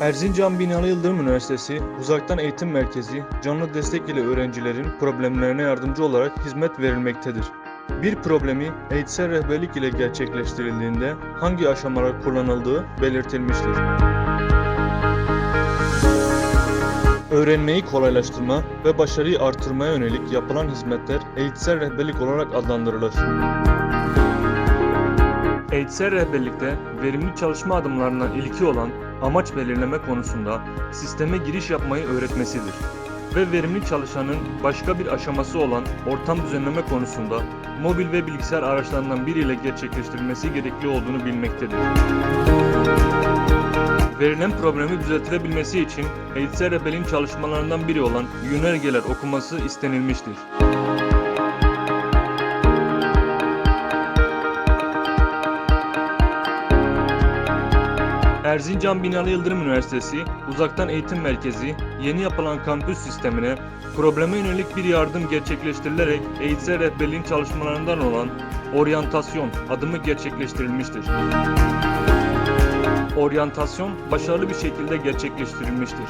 Erzincan Binali Yıldırım Üniversitesi Uzaktan Eğitim Merkezi canlı destek ile öğrencilerin problemlerine yardımcı olarak hizmet verilmektedir. Bir problemi eğitsel rehberlik ile gerçekleştirildiğinde hangi aşamalar kullanıldığı belirtilmiştir. Öğrenmeyi kolaylaştırma ve başarıyı artırmaya yönelik yapılan hizmetler eğitsel rehberlik olarak adlandırılır. Eğitsel rehberlikte verimli çalışma adımlarına ilki olan amaç belirleme konusunda sisteme giriş yapmayı öğretmesidir. Ve verimli çalışanın başka bir aşaması olan ortam düzenleme konusunda mobil ve bilgisayar araçlarından biriyle gerçekleştirilmesi gerekli olduğunu bilmektedir. Verilen problemi düzeltilebilmesi için eğitsel rehberliğin çalışmalarından biri olan yönergeler okuması istenilmiştir. Erzincan Binali Yıldırım Üniversitesi Uzaktan Eğitim Merkezi yeni yapılan kampüs sistemine probleme yönelik bir yardım gerçekleştirilerek eğitsel rehberliğin çalışmalarından olan oryantasyon adımı gerçekleştirilmiştir. Oryantasyon başarılı bir şekilde gerçekleştirilmiştir.